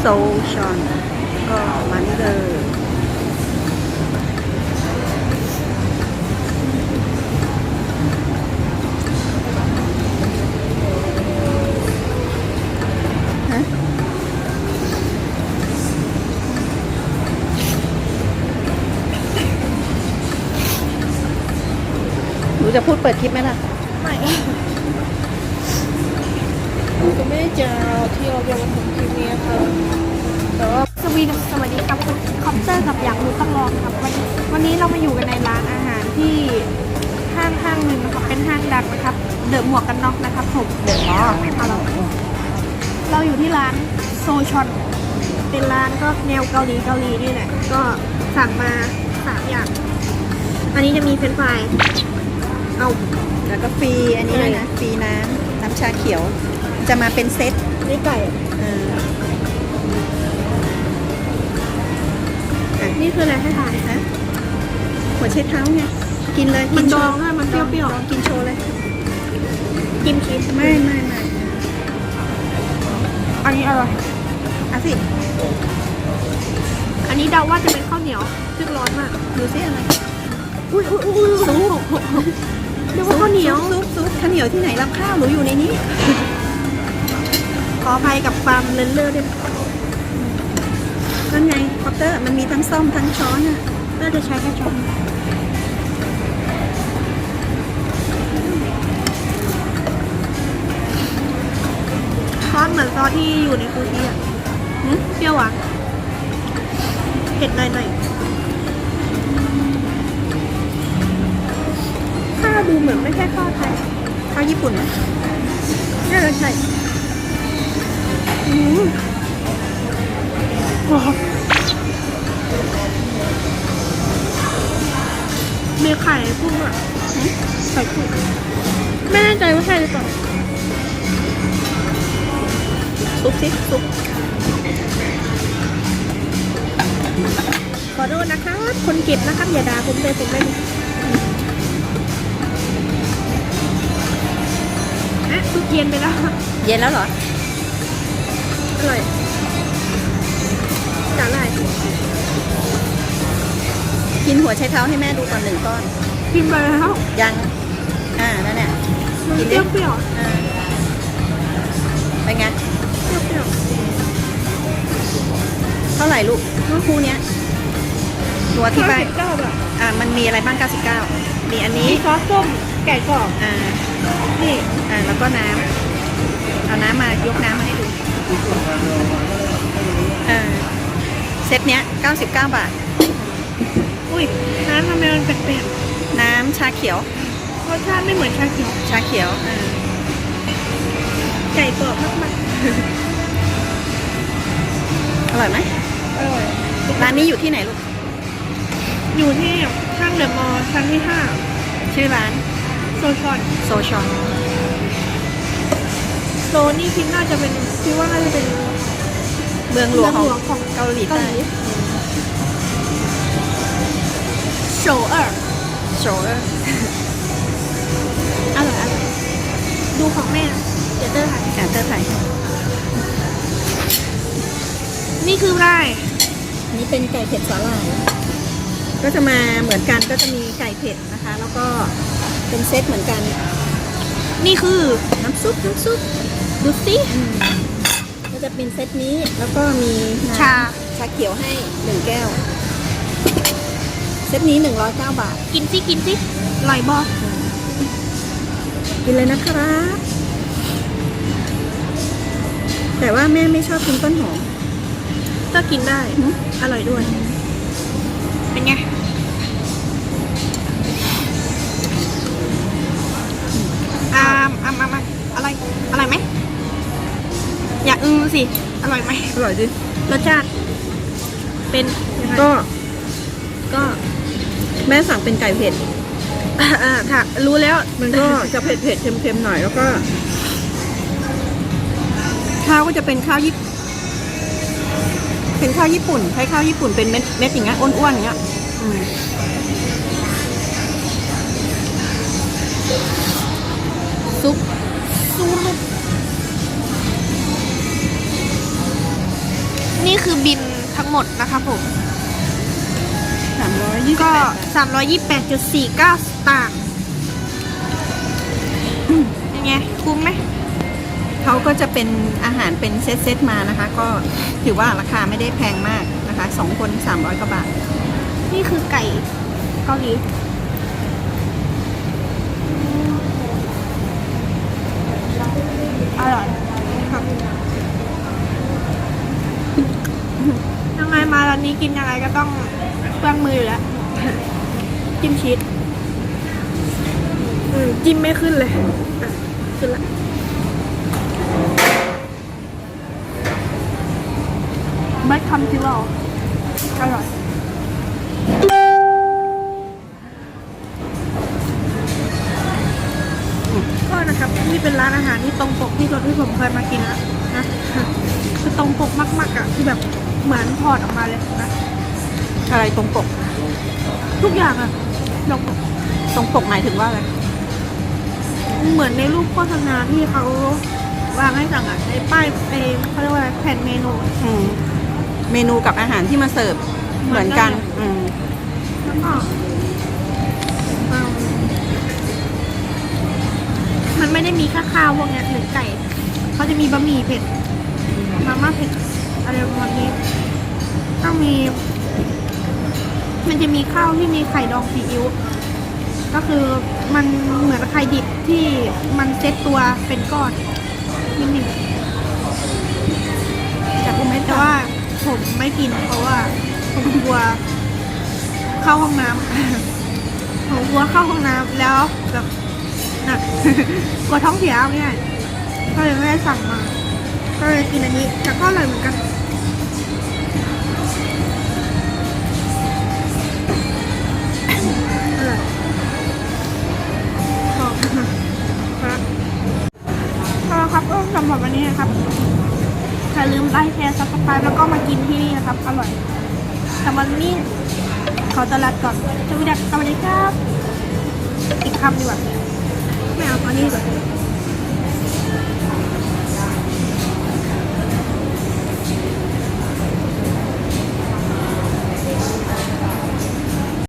โซชอนก็มานี่เลยฮะหนูจะพูดเปิดคลิปไหมล่ะ ไม่ ไม่ได้เจอที่เราจะมาทำคลิปนี้ค่ะแต่ว่าสวีดสวัสดีครับคุณคอปเตอร์กับอยากรู้ต้องลองครับวันวันนี้เรามาอยู่กันในร้านอาหารที่ห้างห้างหนึ่งนะครับเป็นห้างดังนะครับ เดอะหมวกกันน็อกนะครับผมเดอะมอเราเราอยู่ที่ร้านโซชอนเป็นร้านก็แนวเกาหลีเกาหลีนี่แหละก็สั่งมาสามอย่าง อันนี้จะมีเฟรนช์ฟรายเอาแล้วก็ฟรีอันนี้ด้วยนะฟรีน้ำน้ำชาเขียว จะมาเป็นเซตนี่ไก่เอออะนี่คืออะไรให้ทานฮะหัวใช้เท้าไงกินเลยมันกิโชดองด้วยมันเปรี้ยวๆลองกินโชว์เลยกินชีสไม่ไม่ไม่อันนี้อร่อยอะสิอันนี้เดาว่าจะเป็นข้าวเหนียวซึ่งร้อนมากดูสิอะไรอุ้ยอุ้ยอุ้ยซุปเรียกว่าข้าวเหนียวซุปซุปข้าวเหนียวที่ไหนรับข้าวหนูอยู่ในนี้ ขออภัยกับความเลนเล่อด้วยนั่นไงคอปเตอร์มันมีทั้งซ่อมทั้งช้อนอะน่าจะใช้แค่ช้อนซอสเหมือนซอสที่อยู่ในคูชี่อะหึเปรี้ยวหวานเผ็ดหน่อยหน่อยข้าดูเหมือนไม่ใช่ข้าวไทยข้าวญี่ปุ่นนะน่าจะใช่ มว้าวมีไข่กุ้งอะหึไข่กุ้งไม่แน่ใจว่าใช่หรือเปล่าซุปสิซุปขอโทษนะครับคนเก็บนะครับ อย่าด่าผมเลยผมไม่รู้อะซุปเย็นไปแล้ว เย็นแล้วเหรอ อร่อยจานอะไรกินหัวใช้เท้าให้แม่ดูก่อนหนึ่งก้อน กินไปแล้วยัง อ่า นั่นเนี่ยมันกินเปดิรี้ยวเปรี้ยวอ่าเป็นไงเปรี้ยวเปรี้ยวเท่าไหร่ลูกคู่เนี้ยหนูอธิบายเก้าบาทอ่า มันมีอะไรบ้าง 99 มีอันนี้ มีซอสส้ม ไก่กรอบ อ่า นี่ อ่า แล้วก็น้ำ เอาน้ำมายกน้ำมาให้ดู อ่าเซตเนี้ย 99 บาท อุ้ยน้ำทำไมมันแปลกน้ำชาเขียว ๆรสชาติไม่เหมือนชาเขียวชาเขียวอ่าไก่กรอบมากอร่อยไหมๆอร่อยร้านนี้อยู่ที่ไหนลูก อยู่ที่ข้างเดอะมอลล์ชั้นที่ห้าชื่อร้านโซชอน โซชอน โซนี่คิดน่าจะเป็นคิดว่าน่าจะเป็นเมืองหลวงของเมืองหลวงของเกาหลีเกาใต้หลีโชเออร์โชว์อร่อยอร่อยดูของแม่นะเดี๋ยวเตอร์ถ่ายอ่าเตอร์ไทยนี่คืออะไรนี่เป็นไก่เผ็ดสาหร่ายก็จะมาเหมือนกันก็จะมีไก่เผ็ดนะคะ แล้วก็เป็นเซตเหมือนกัน นี่คือน้ำซุปน้ำซุป ดูสิก็จะเป็นเซตนี้แล้วก็มีน้ำชาชาเขียวให้หนึ่งแก้ว เซตนี้หนึ่งร้อยเก้าบาท กินสิกินสิอร่อยบอกินเลยนะครับ แต่ว่าแม่ไม่ชอบกินต้นหอมก็กินได้หืมอร่อยด้วย เป็นไง อย่าอือสิ อร่อยไหมอร่อยดิรสชาติ เป็นยังไงก็ก็แม่สั่งเป็นไก่เผ็ด อ่าอ่าค่ะ รู้แล้ว มันก็จะเผ็ดเผ็ดเค็มเค็มๆหน่อยแล้วก็ ข้าวก็จะเป็นข้าวญี่ปุ่นเป็นข้าวญี่ปุ่น ใช้ข้าวญี่ปุ่นเป็นเม็ดเม็ดอย่างเงี้ยอ้วนๆอย่างเงี้ยอืมซุปซูรุป คือบินทั้งหมดนะครับผมสามร้อยยี่สิบก็แปด328.49สตางค์ยังไง คุ้มไหมเขาก็จะเป็นอาหารเป็นเซตเซตๆมานะคะ ก็ถือว่าราคาไม่ได้แพงมากนะคะสองคนสามร้อยกว่าบาท นี่คือไก่เกาหลี อร่อยครับยังไงมา ร้านนี้กินยังไงก็ต้องเปลืองมืออยู่แล้วจิ้มชีสอืมจิ้มไม่ขึ้นเลยขึ้นละไม่คำที่เราอร่อยก็นะครับนี่เป็นร้านอาหารที่ตรงปกที่สุดที่ผมเคยมากินแล้วนะคือตรงปกมากๆอะคือแบบ เหมือนถอดออกมาเลยนะอะไรตรงปก ทุกอย่างอะตรงปกตรงปกหมายถึงว่าอะไรเหมือนในรูปโฆษณาที่เขาวางให้สั่งอะในป้ายเอเขาเรียกว่าอะไรแผ่นเมนูอืมเมนูกับอาหารที่มาเสิร์ฟเหมือนกัน อืมแล้วก็อืมมันไม่ได้มีแค่ข้าวพวกเนี้ยหรือไก่ เขาจะมีบะหมี่เผ็ดมาม่าเผ็ด อะไรประมาณนี้ก็มี มันจะมีข้าวที่มีไข่ดองซีอิ๊วก็คือมันเหมือนไข่ดิบที่มันเซ็ตตัวเป็นก้อนนิดนึงจากคุณไม่แต่ว่าผมไม่กินเพราะว่าผมกลัวเข้าห้องน้ำผมกลัวเข้าห้องน้ำแล้วแบบหนักกลัวท้องเสียเอาง่ายก็เลยไม่ได้สั่งมา ก็เลยกินอันนี้แต่ก็อร่อยเหมือนกัน หรับวันนี้นะครับอย่าลืมไลค์แชร์ซับสไครป์แล้วก็มากินที่นี่นะครับ อร่อยแต่วันนี้ขอตลาดก่อนสวัสดีครับสวันดีครับอีกคำดีกว่าไม่เอาตอนนี้ก่อน